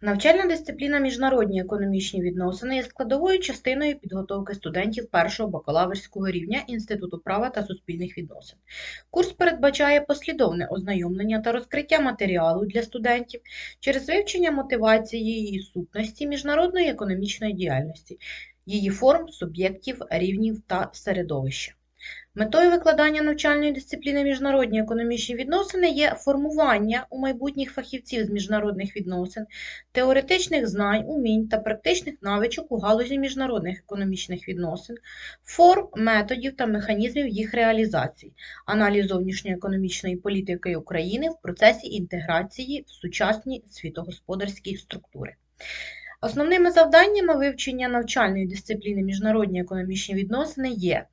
Навчальна дисципліна міжнародні економічні відносини є складовою частиною підготовки студентів першого бакалаврського рівня Інституту права та суспільних відносин. Курс передбачає послідовне ознайомлення та розкриття матеріалу для студентів через вивчення мотивації і сутності міжнародної економічної діяльності, її форм, суб'єктів, рівнів та середовища. Метою викладання навчальної дисципліни міжнародні економічні відносини є формування у майбутніх фахівців з міжнародних відносин, теоретичних знань, умінь та практичних навичок у галузі міжнародних економічних відносин, форм, методів та механізмів їх реалізації, аналіз зовнішньої економічної політики України в процесі інтеграції в сучасні світогосподарські структури. Основними завданнями вивчення навчальної дисципліни міжнародні економічні відносини є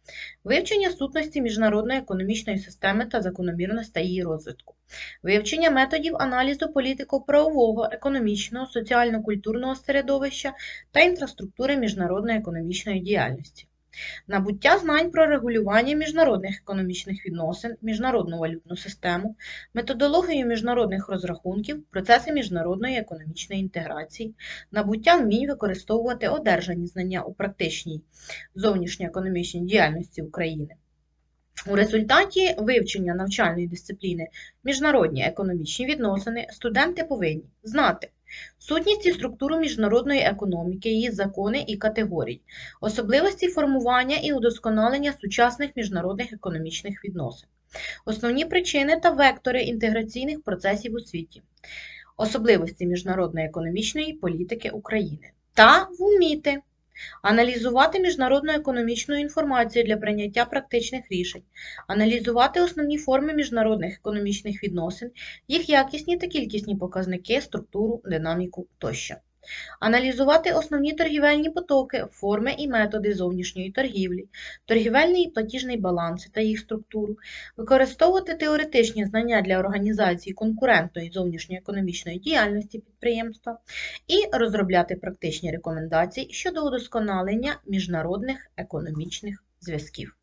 вивчення сутності міжнародної економічної системи та закономірностей її розвитку, вивчення методів аналізу політико-правового, економічного, соціально-культурного середовища та інфраструктури міжнародної економічної діяльності. Набуття знань про регулювання міжнародних економічних відносин, міжнародну валютну систему, методологію міжнародних розрахунків, процеси міжнародної економічної інтеграції, набуття вмінь використовувати одержані знання у практичній зовнішньоекономічній діяльності України. У результаті вивчення навчальної дисципліни міжнародні економічні відносини студенти повинні знати сутність і структуру міжнародної економіки, її закони і категорії, особливості формування і удосконалення сучасних міжнародних економічних відносин, основні причини та вектори інтеграційних процесів у світі, особливості міжнародної економічної політики України. Та вміти аналізувати міжнародну економічну інформацію для прийняття практичних рішень, аналізувати основні форми міжнародних економічних відносин, їх якісні та кількісні показники, структуру, динаміку тощо. Аналізувати основні торгівельні потоки, форми і методи зовнішньої торгівлі, торгівельний і платіжний баланси та їх структуру, використовувати теоретичні знання для організації конкурентної зовнішньої економічної діяльності підприємства і розробляти практичні рекомендації щодо удосконалення міжнародних економічних зв'язків.